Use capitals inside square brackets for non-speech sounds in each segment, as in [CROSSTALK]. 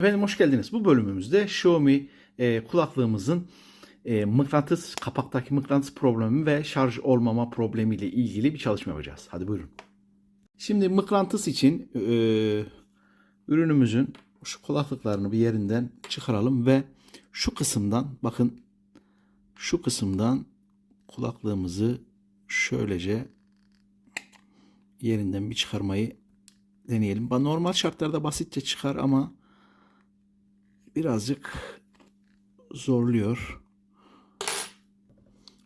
Efendim hoş geldiniz. Bu bölümümüzde Xiaomi e, kulaklığımızın e, mıknatıs, kapaktaki mıknatıs problemi ve şarj olmama problemi ile ilgili bir çalışma yapacağız. Hadi buyurun. Şimdi mıknatıs için e, ürünümüzün şu kulaklıklarını bir yerinden çıkaralım ve şu kısımdan bakın şu kısımdan kulaklığımızı şöylece yerinden bir çıkarmayı deneyelim. Normal şartlarda basitçe çıkar ama birazcık zorluyor.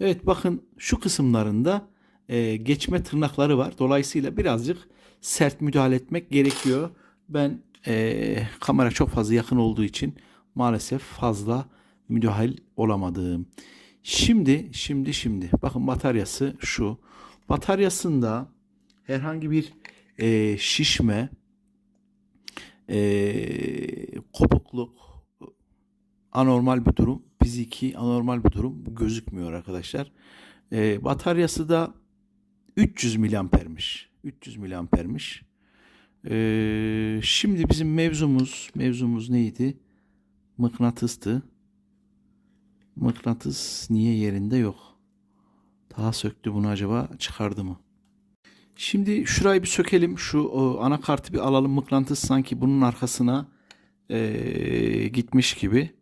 Evet bakın şu kısımlarında e, geçme tırnakları var. Dolayısıyla birazcık sert müdahale etmek gerekiyor. Ben e, kamera çok fazla yakın olduğu için maalesef fazla müdahil olamadım. Şimdi şimdi şimdi bakın bataryası şu. Bataryasında herhangi bir e, şişme, e, anormal bir durum, fiziki anormal bir durum gözükmüyor arkadaşlar. E, bataryası da 300 miliampermiş. 300 miliampermiş. E, şimdi bizim mevzumuz, mevzumuz neydi? Mıknatıstı. Mıknatıs niye yerinde yok? Daha söktü bunu acaba çıkardı mı? Şimdi şurayı bir sökelim. Şu o, anakartı bir alalım. Mıknatıs sanki bunun arkasına eee, gitmiş gibi.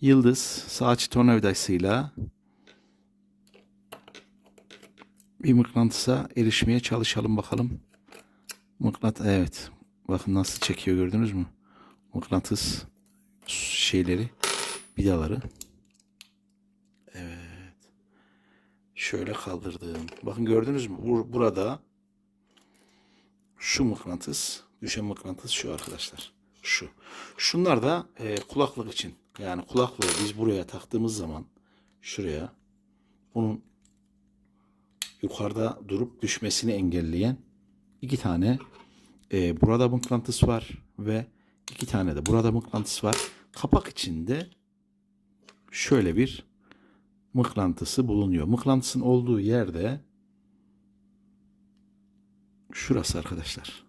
Yıldız saç tornavidasıyla bir mıknatısa erişmeye çalışalım bakalım. Mıknat evet. Bakın nasıl çekiyor gördünüz mü? Mıknatıs şeyleri, vidaları. Evet. Şöyle kaldırdım. Bakın gördünüz mü? Bur- burada şu mıknatıs, düşen mıknatıs şu arkadaşlar. Şu. Şunlar da e, kulaklık için. Yani kulaklığı biz buraya taktığımız zaman şuraya bunun yukarıda durup düşmesini engelleyen iki tane e, burada mıknatıs var ve iki tane de burada mıknatıs var. Kapak içinde şöyle bir mıknatısı bulunuyor. Mıknatısın olduğu yerde şurası arkadaşlar.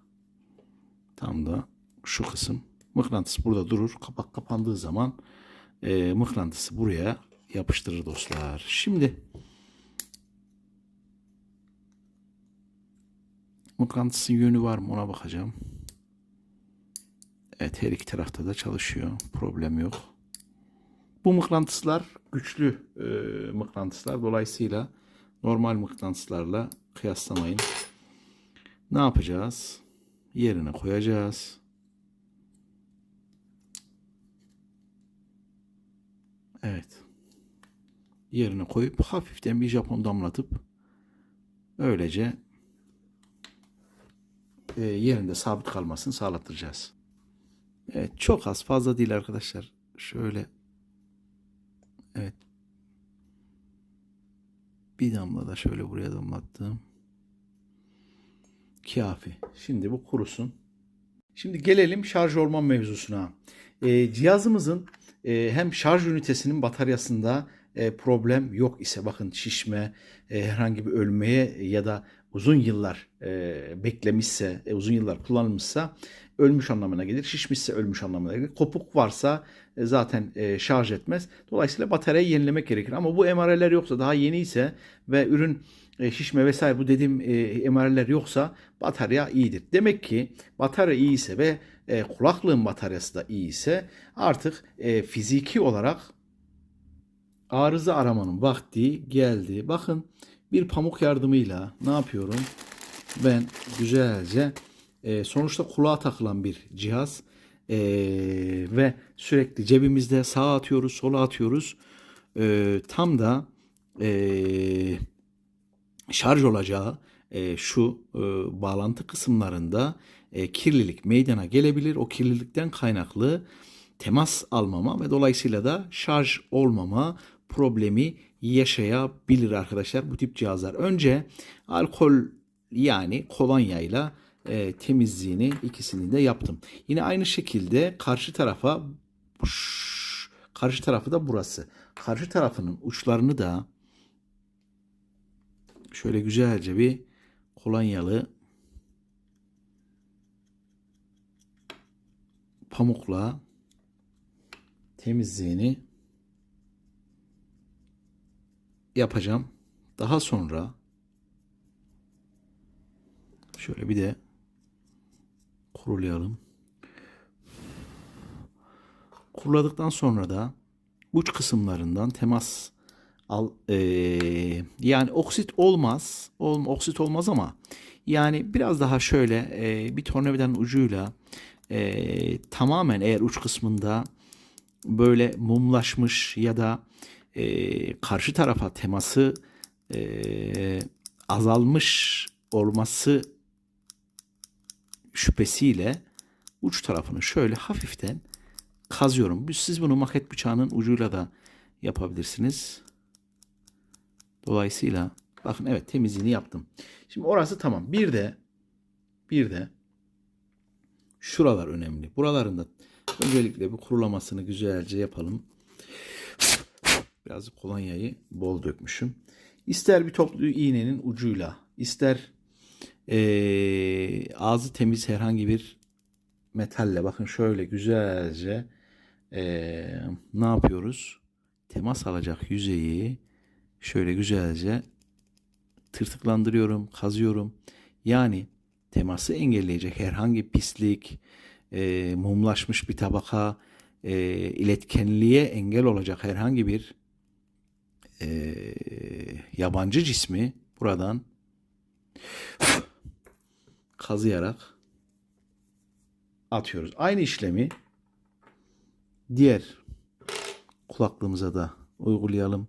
Tam da şu kısım. Mıknatıs burada durur. Kapak kapandığı zaman e, mıknatısı buraya yapıştırır dostlar. Şimdi mıknatısın yönü var mı ona bakacağım. Evet her iki tarafta da çalışıyor. Problem yok. Bu mıknatıslar güçlü e, mıknatıslar. Dolayısıyla normal mıknatıslarla kıyaslamayın. Ne yapacağız? Yerine koyacağız. Evet. Yerine koyup hafiften bir Japon damlatıp öylece e, yerinde sabit kalmasını sağlattıracağız. Evet, çok az fazla değil arkadaşlar. Şöyle evet bir damla da şöyle buraya damlattım. Kafi. Şimdi bu kurusun. Şimdi gelelim şarj olma mevzusuna. Ee, cihazımızın e, hem şarj ünitesinin bataryasında e, problem yok ise bakın şişme, e, herhangi bir ölmeye ya da uzun yıllar e, beklemişse, e, uzun yıllar kullanılmışsa ölmüş anlamına gelir. Şişmişse ölmüş anlamına gelir. Kopuk varsa e, zaten e, şarj etmez. Dolayısıyla bataryayı yenilemek gerekir. Ama bu MR'ler yoksa daha yeni ise ve ürün e, şişme vesaire bu dediğim e, MR'ler yoksa batarya iyidir. Demek ki batarya iyi ise ve e, kulaklığın bataryası da iyi ise artık e, fiziki olarak arıza aramanın vakti geldi. Bakın bir pamuk yardımıyla ne yapıyorum? Ben güzelce e, sonuçta kulağa takılan bir cihaz e, ve sürekli cebimizde sağa atıyoruz, sola atıyoruz. E, tam da e, şarj olacağı e, şu e, bağlantı kısımlarında e, kirlilik meydana gelebilir. O kirlilikten kaynaklı temas almama ve dolayısıyla da şarj olmama problemi yaşayabilir arkadaşlar bu tip cihazlar. Önce alkol yani kolonyayla e, temizliğini ikisini de yaptım. Yine aynı şekilde karşı tarafa karşı tarafı da burası. Karşı tarafının uçlarını da şöyle güzelce bir kolonyalı pamukla temizliğini yapacağım. Daha sonra şöyle bir de kurulayalım. Kuruladıktan sonra da uç kısımlarından temas al eee, yani oksit olmaz. Ol, oksit olmaz ama yani biraz daha şöyle eee, bir tornavidanın ucuyla eee, tamamen eğer uç kısmında böyle mumlaşmış ya da eee, karşı tarafa teması eee, azalmış olması şüphesiyle uç tarafını şöyle hafiften kazıyorum. Siz bunu maket bıçağının ucuyla da yapabilirsiniz. Dolayısıyla bakın evet temizliğini yaptım. Şimdi orası tamam. Bir de bir de şuralar önemli. Buralarında öncelikle bir kurulamasını güzelce yapalım. Biraz kolonyayı bol dökmüşüm. İster bir toplu iğnenin ucuyla, ister eee, ağzı temiz herhangi bir metalle bakın şöyle güzelce eee, ne yapıyoruz? Temas alacak yüzeyi şöyle güzelce tırtıklandırıyorum, kazıyorum. Yani teması engelleyecek herhangi pislik, eee, mumlaşmış bir tabaka, eee, iletkenliğe engel olacak herhangi bir eee, yabancı cismi buradan [LAUGHS] kazıyarak atıyoruz. Aynı işlemi diğer kulaklığımıza da uygulayalım.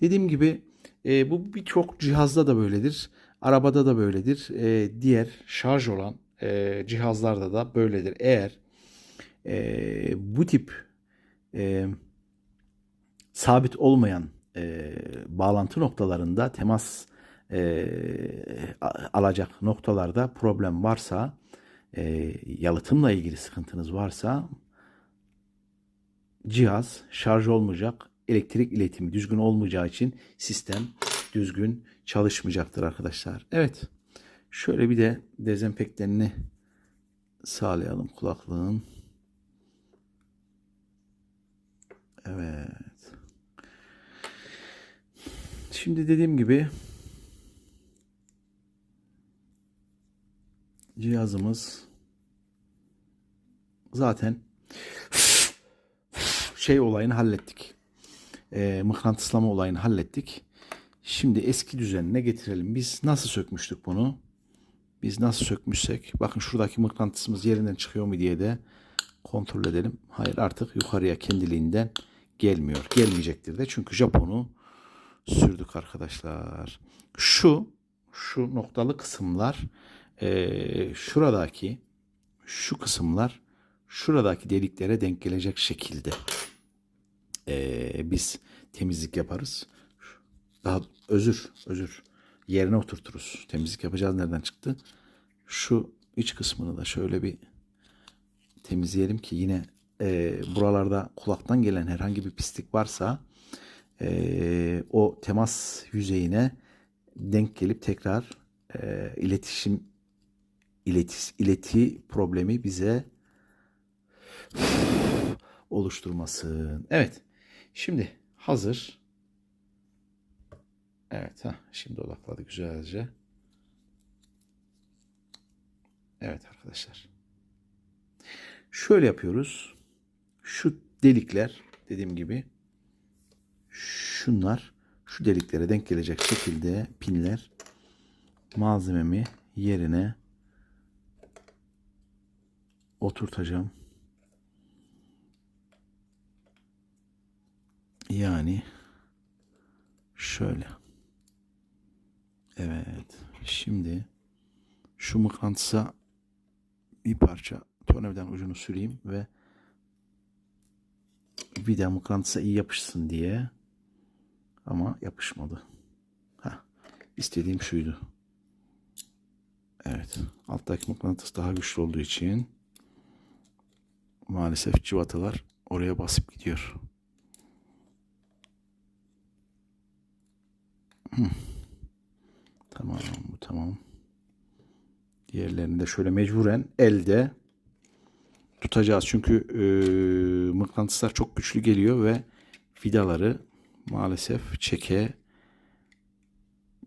Dediğim gibi e, bu birçok cihazda da böyledir. Arabada da böyledir. E, diğer şarj olan e, cihazlarda da böyledir. Eğer e, bu tip e, sabit olmayan e, bağlantı noktalarında temas e, alacak noktalarda problem varsa e, yalıtımla ilgili sıkıntınız varsa cihaz şarj olmayacak, elektrik iletimi düzgün olmayacağı için sistem düzgün çalışmayacaktır arkadaşlar. Evet. Şöyle bir de dezenfektanını sağlayalım kulaklığın. Evet. Şimdi dediğim gibi cihazımız zaten şey olayını hallettik. Ee, mıknatıslama olayını hallettik. Şimdi eski düzenine getirelim. Biz nasıl sökmüştük bunu? Biz nasıl sökmüşsek. Bakın şuradaki mıknatısımız yerinden çıkıyor mu diye de kontrol edelim. Hayır artık yukarıya kendiliğinden gelmiyor. Gelmeyecektir de. Çünkü Japon'u sürdük arkadaşlar. Şu şu noktalı kısımlar eee, şuradaki şu kısımlar şuradaki deliklere denk gelecek şekilde eee, biz temizlik yaparız. Daha özür özür yerine oturturuz. Temizlik yapacağız nereden çıktı? Şu iç kısmını da şöyle bir temizleyelim ki yine eee, buralarda kulaktan gelen herhangi bir pislik varsa eee, o temas yüzeyine denk gelip tekrar eee, iletişim iletis, ileti problemi bize oluşturmasın. Evet. Şimdi hazır. Evet ha şimdi odakladı güzelce. Evet arkadaşlar. Şöyle yapıyoruz. Şu delikler dediğim gibi şunlar şu deliklere denk gelecek şekilde pinler malzememi yerine oturtacağım. Yani şöyle. Evet. Şimdi şu mıknatısa bir parça tornavidanın ucunu süreyim ve vida mıknatısa iyi yapışsın diye ama yapışmadı. Heh, istediğim şuydu. Evet. Alttaki mıknatıs daha güçlü olduğu için maalesef civatalar oraya basıp gidiyor. Hı. Tamam bu tamam. Diğerlerini de şöyle mecburen elde tutacağız. Çünkü e, mık- mıknatıslar çok güçlü geliyor ve vidaları maalesef çeke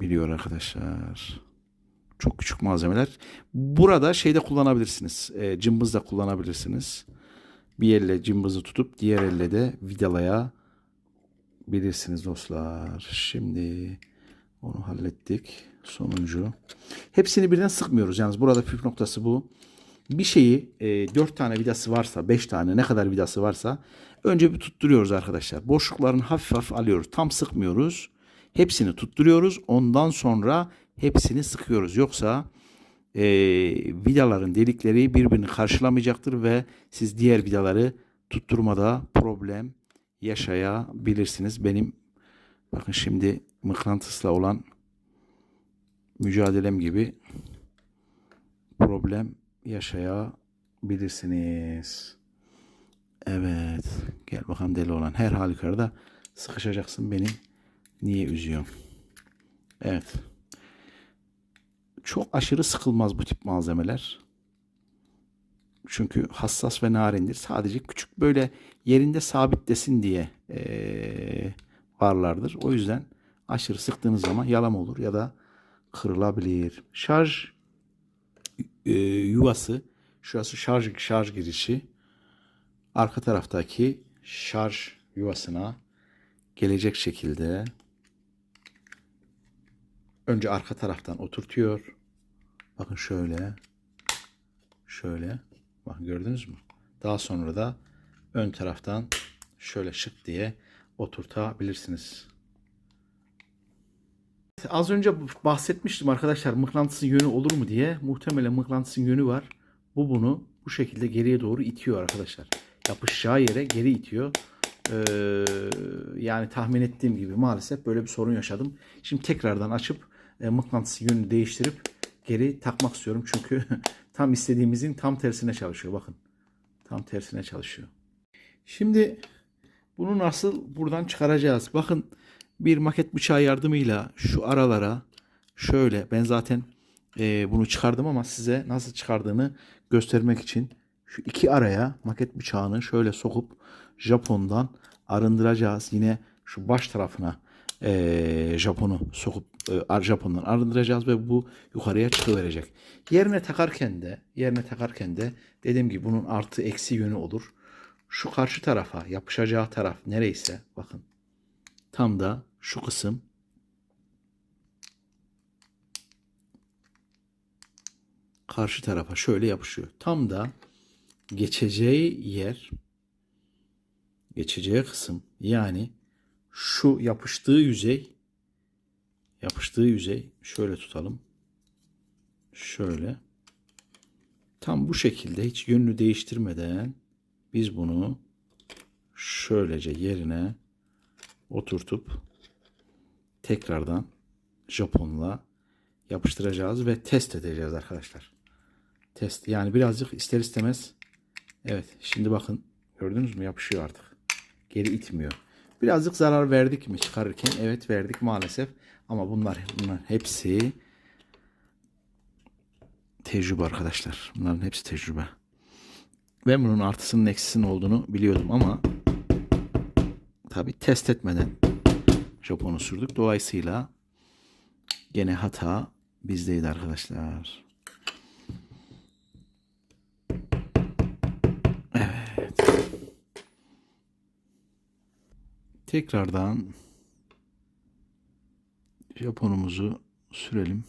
biliyor arkadaşlar. Çok küçük malzemeler. Burada şeyde kullanabilirsiniz. E, cımbız da kullanabilirsiniz. Bir elle cımbızı tutup diğer elle de vidalaya bilirsiniz dostlar. Şimdi onu hallettik. Sonuncu. Hepsini birden sıkmıyoruz. Yalnız burada püf noktası bu. Bir şeyi e, 4 tane vidası varsa 5 tane ne kadar vidası varsa önce bir tutturuyoruz arkadaşlar. Boşluklarını hafif hafif alıyoruz. Tam sıkmıyoruz. Hepsini tutturuyoruz. Ondan sonra hepsini sıkıyoruz. Yoksa e, vidaların delikleri birbirini karşılamayacaktır ve siz diğer vidaları tutturmada problem yaşayabilirsiniz. Benim bakın şimdi mıknatısla olan mücadelem gibi problem yaşayabilirsiniz. Evet. Gel bakalım deli olan. Her halükarda sıkışacaksın beni. Niye üzüyorsun? Evet. Çok aşırı sıkılmaz bu tip malzemeler. Çünkü hassas ve narindir. Sadece küçük böyle yerinde sabitlesin diye eee, varlardır. O yüzden aşırı sıktığınız zaman yalam olur ya da kırılabilir. Şarj e, yuvası, şurası şarj şarj girişi. Arka taraftaki şarj yuvasına gelecek şekilde önce arka taraftan oturtuyor. Bakın şöyle. Şöyle. Bakın gördünüz mü? Daha sonra da ön taraftan şöyle şık diye oturtabilirsiniz. Az önce bahsetmiştim arkadaşlar mıknatısın yönü olur mu diye. Muhtemelen mıknatısın yönü var. Bu bunu bu şekilde geriye doğru itiyor arkadaşlar. Yapışacağı yere geri itiyor. Ee, yani tahmin ettiğim gibi maalesef böyle bir sorun yaşadım. Şimdi tekrardan açıp e, mıknatısın yönünü değiştirip geri takmak istiyorum. Çünkü [LAUGHS] tam istediğimizin tam tersine çalışıyor. Bakın. Tam tersine çalışıyor. Şimdi bunu nasıl buradan çıkaracağız? Bakın bir maket bıçağı yardımıyla şu aralara şöyle ben zaten e, bunu çıkardım ama size nasıl çıkardığını göstermek için şu iki araya maket bıçağını şöyle sokup Japon'dan arındıracağız. Yine şu baş tarafına e, Japon'u sokup e, Japon'dan arındıracağız ve bu yukarıya çıkıverecek. Yerine takarken de yerine takarken de dediğim gibi bunun artı eksi yönü olur. Şu karşı tarafa yapışacağı taraf nereyse bakın tam da şu kısım karşı tarafa şöyle yapışıyor. Tam da geçeceği yer geçeceği kısım yani şu yapıştığı yüzey yapıştığı yüzey şöyle tutalım. Şöyle tam bu şekilde hiç yönünü değiştirmeden biz bunu şöylece yerine oturtup tekrardan Japonla yapıştıracağız ve test edeceğiz arkadaşlar. Test yani birazcık ister istemez evet şimdi bakın gördünüz mü yapışıyor artık. Geri itmiyor. Birazcık zarar verdik mi çıkarırken? Evet verdik maalesef. Ama bunlar bunlar hepsi tecrübe arkadaşlar. Bunların hepsi tecrübe. Ben bunun artısının eksisinin olduğunu biliyordum ama tabi test etmeden Japon'u sürdük. Dolayısıyla gene hata bizdeydi arkadaşlar. Evet. Tekrardan Japonumuzu sürelim.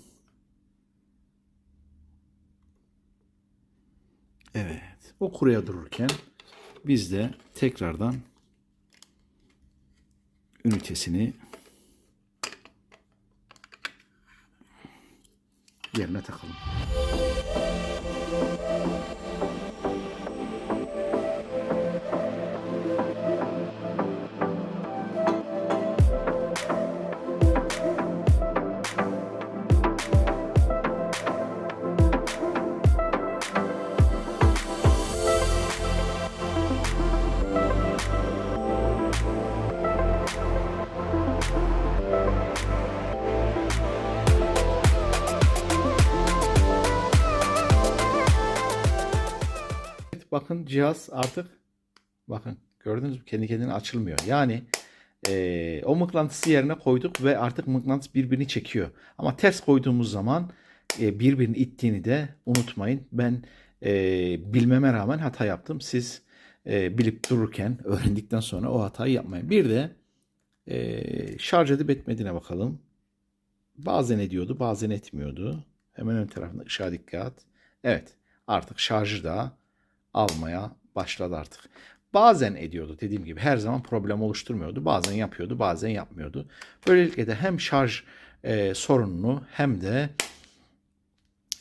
Evet. O kuruya dururken biz de tekrardan ünitesini yerine takalım. Evet, bakın cihaz artık bakın Gördünüz mü? Kendi kendine açılmıyor. Yani e, o mıknatısı yerine koyduk ve artık mıknatıs birbirini çekiyor. Ama ters koyduğumuz zaman e, birbirini ittiğini de unutmayın. Ben e, bilmeme rağmen hata yaptım. Siz e, bilip dururken, öğrendikten sonra o hatayı yapmayın. Bir de e, şarj edip etmediğine bakalım. Bazen ediyordu, bazen etmiyordu. Hemen ön tarafında ışığa dikkat. Evet, artık şarjı da almaya başladı artık. Bazen ediyordu dediğim gibi her zaman problem oluşturmuyordu. Bazen yapıyordu, bazen yapmıyordu. Böylelikle de hem şarj e, sorununu hem de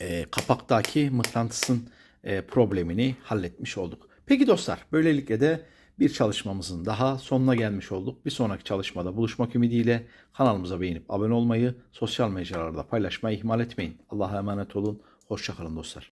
e, kapaktaki mıknatısın e, problemini halletmiş olduk. Peki dostlar, böylelikle de bir çalışmamızın daha sonuna gelmiş olduk. Bir sonraki çalışmada buluşmak ümidiyle kanalımıza beğenip abone olmayı, sosyal mecralarda paylaşmayı ihmal etmeyin. Allah'a emanet olun. Hoşçakalın dostlar.